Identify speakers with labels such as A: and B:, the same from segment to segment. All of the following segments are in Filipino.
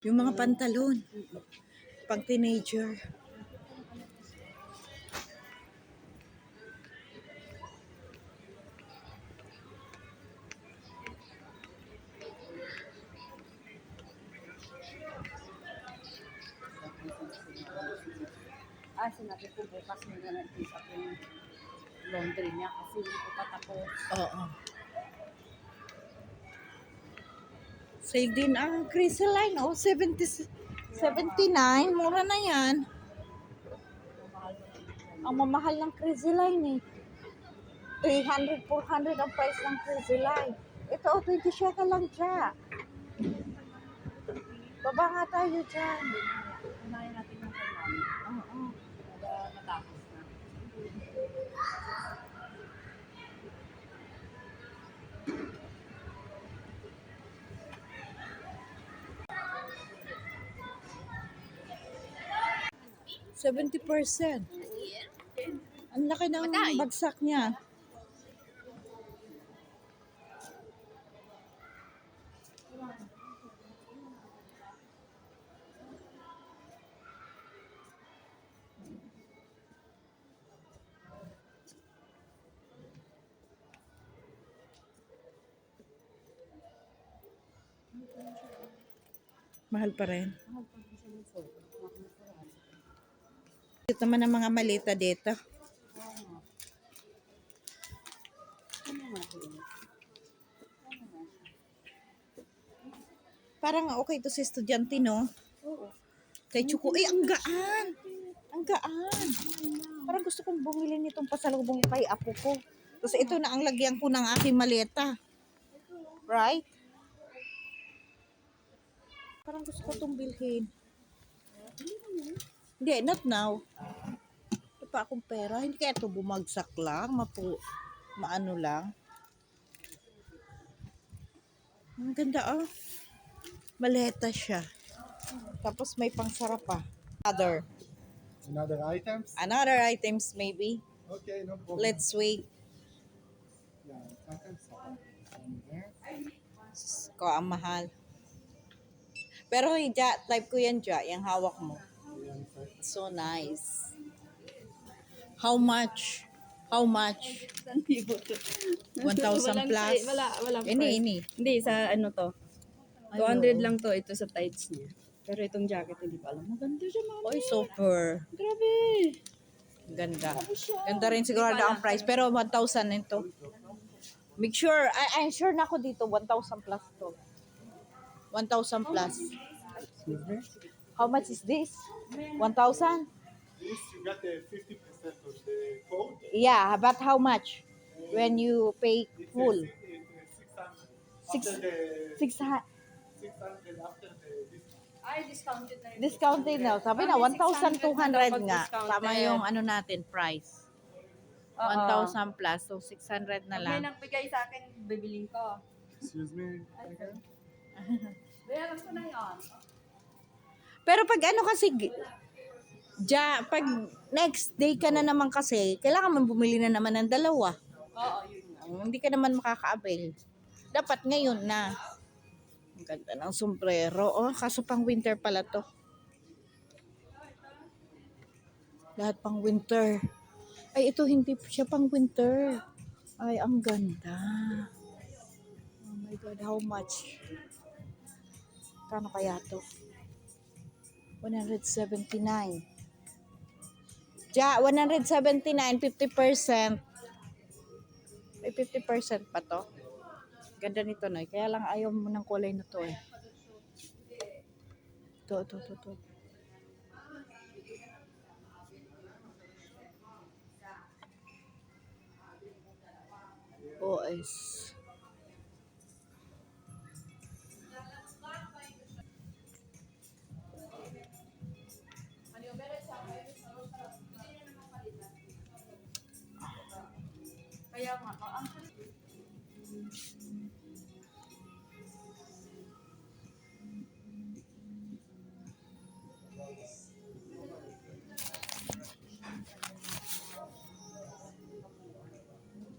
A: Yung mga pantalon. Pang teenager.
B: Ah, sinabi ko bukas mo na up yung laundry niya kasi hindi ko pa tapos.
A: Oo. Save din ang Chrysaline. Oh, 70, 79. Mura na yan. Ang mamahal ng Chrysaline eh. 300, 400 ang price ng Chrysaline. Ito, oh, 20 shekel lang siya. Baba nga tayo dyan. 70%. Ang laki ng bagsak niya. Mahal pa rin. Naman ang mga malita dito. Parang okay to sa estudyante, no?
B: Oo.
A: Kay Chuko, eh, ang gaan! Ang gaan! Parang gusto kong bumili nitong pasalubong kay apo ko. Tapos ito na ang lagyan ko ng aking maleta. Right? Parang gusto ko itong bilhin. Hindi, not now. Ito pa akong pera. Hindi kaya ito bumagsak lang. Mapu, maano lang. Ang ganda, oh. Maleta siya. Tapos may pangsarap pa. Other.
C: Another items?
A: Another items maybe.
C: Okay, no problem.
A: Let's wait.
C: Yeah.
A: Ko ang mahal. Pero ja, type ko yan ja, yung hawak mo. So nice. How much? How much?
B: Saan libo to?
A: 1,000
B: Walang
A: plus.
B: Wala, walang
A: Ini, ini.
B: Hindi, sa ano to.
A: Ay,
B: 200
A: oo.
B: lang to, ito sa tights niya. Pero itong jacket, hindi pa alam. Maganda siya, mami.
A: Oy, super.
B: Grabe.
A: Ganda. Ganda rin siguro ang price. Pero 1,000 nito. Make sure, I, I'm sure na ako dito, 1,000 plus to. 1,000 plus. How much is this? 1,000?
C: This you got the 50% of the code.
A: Yeah, but how much? When you pay
C: It's
A: full?
C: it's,
A: Six-
C: 600. After the
A: Six ha-
C: 600 after the discount.
B: Ay, discounted na yun.
A: discounted na. Sabi na,
B: Mami,
A: 1,200
B: 600
A: nga. Tama yung ano natin, price.
B: Oo.
A: 1,000 plus. So, 600 na
B: Pag may
A: lang.
B: nagbigay sa akin, bibiling ko.
C: Excuse me?
B: Bayaran ko na yun.
A: Pero pag ano kasi, ja, pag next day ka na naman kasi, kailangan mo bumili na naman ng dalawa.
B: Oo, yun
A: Hindi ka naman makaka-avail. Dapat ngayon na. Ang ganda ng sombrero. Oh, kaso pang winter pala to. Lahat pang winter. Ay, ito hindi siya pang winter. Ay, ang ganda. Oh my God, how much? Kano kaya to? 179. Ja, 179, 50%. May 50% pa to. Ganda nito, Noy. Kaya lang ayaw mo ng kulay na to eh. Ito, ito, ito, ito. OS.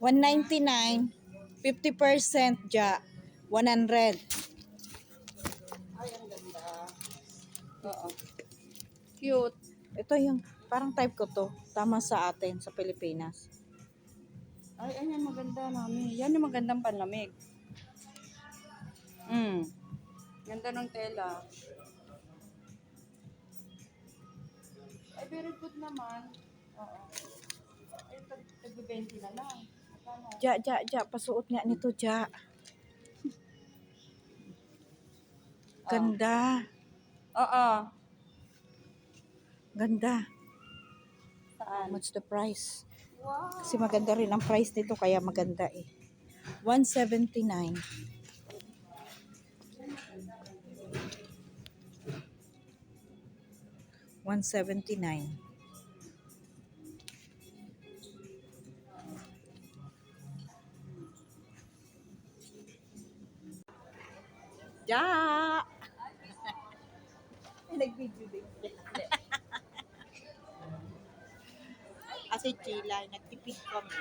A: 199 50% ja 100 ay ang ganda
B: oo. Cute.
A: Ito yung parang type ko to tama sa atin sa Pilipinas.
B: Ay ayan maganda nami yan yung magandang panlamig. Mm ganda ng tela. Very good naman. Oo. Ay, tag- tag-20 na lang. Magkano?
A: Ja, ja, ja. Pasuot nga nito, ja. Ganda.
B: Oo.
A: Ganda.
B: Saan?
A: What's the price?
B: Wow.
A: Kasi maganda rin ang price nito, kaya maganda eh. 179. One seventy nine. Ja! Nag-video din. Kasi Chila, nagtipid kami.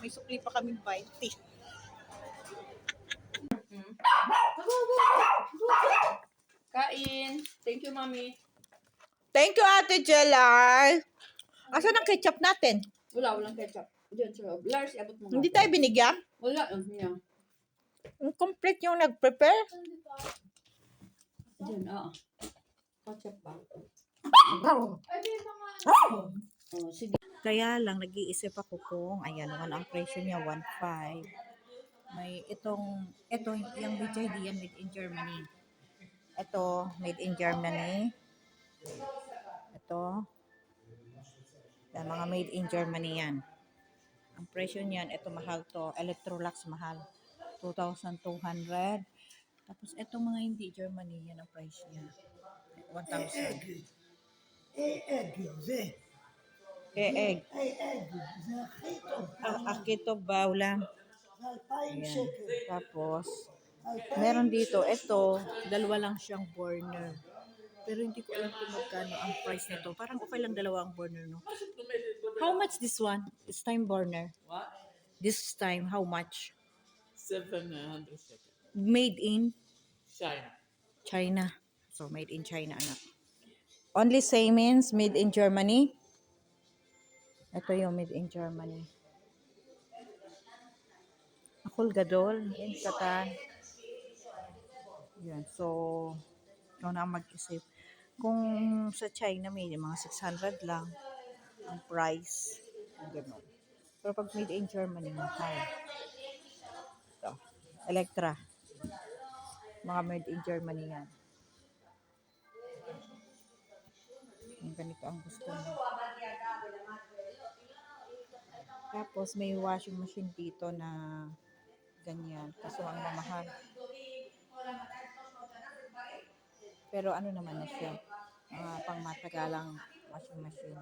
A: May sukli pa kaming 20.
B: Kain. Thank you, mami.
A: Thank you, Ate Jelay. Asan ang ketchup natin?
B: Wala, walang ketchup. Diyan sa loob. Lars, abot mo nga.
A: Hindi tayo binigyan?
B: Wala. Uh, yeah.
A: Complete yung nag-prepare?
B: Diyan, oo. Ketchup ba? Oh, sige.
A: Kaya lang, nag-iisip ako kung, ayan naman ang presyo niya, 1.5. May itong, ito, yung BJD yan, made in Germany. Ito, made in Germany. Ito. Yan, mga made in Germany yan. Ang presyo niyan, ito mahal to. Electrolux mahal. 2,200. Tapos itong mga hindi Germany, yan ang price niya. 1,000. Eh, egg. Ang akito bawla. Ayan. Tapos, meron dito, ito, dalawa lang siyang burner. Pero hindi ko alam kung magkano ang price nito. Parang okay lang dalawa ang burner, no? How much this one? This time burner.
D: What?
A: This time, how much?
D: 700 seconds.
A: Made in
D: China.
A: China. So, made in China, anak. Only Siemens, made in Germany. Ito yung made in Germany. Akul gadol. Yan, katan. Yan. So, ikaw na ang mag-isip. Kung sa China, may mga 600 lang ang price. Ganun. Pero pag made in Germany, mahal. Ito. Electra. Mga made in Germany yan. Yung ganito ang gusto mo. Tapos may washing machine dito na ganyan. Kaso ang mamahal. Pero ano naman na siya. Mga pang matagalang washing machine.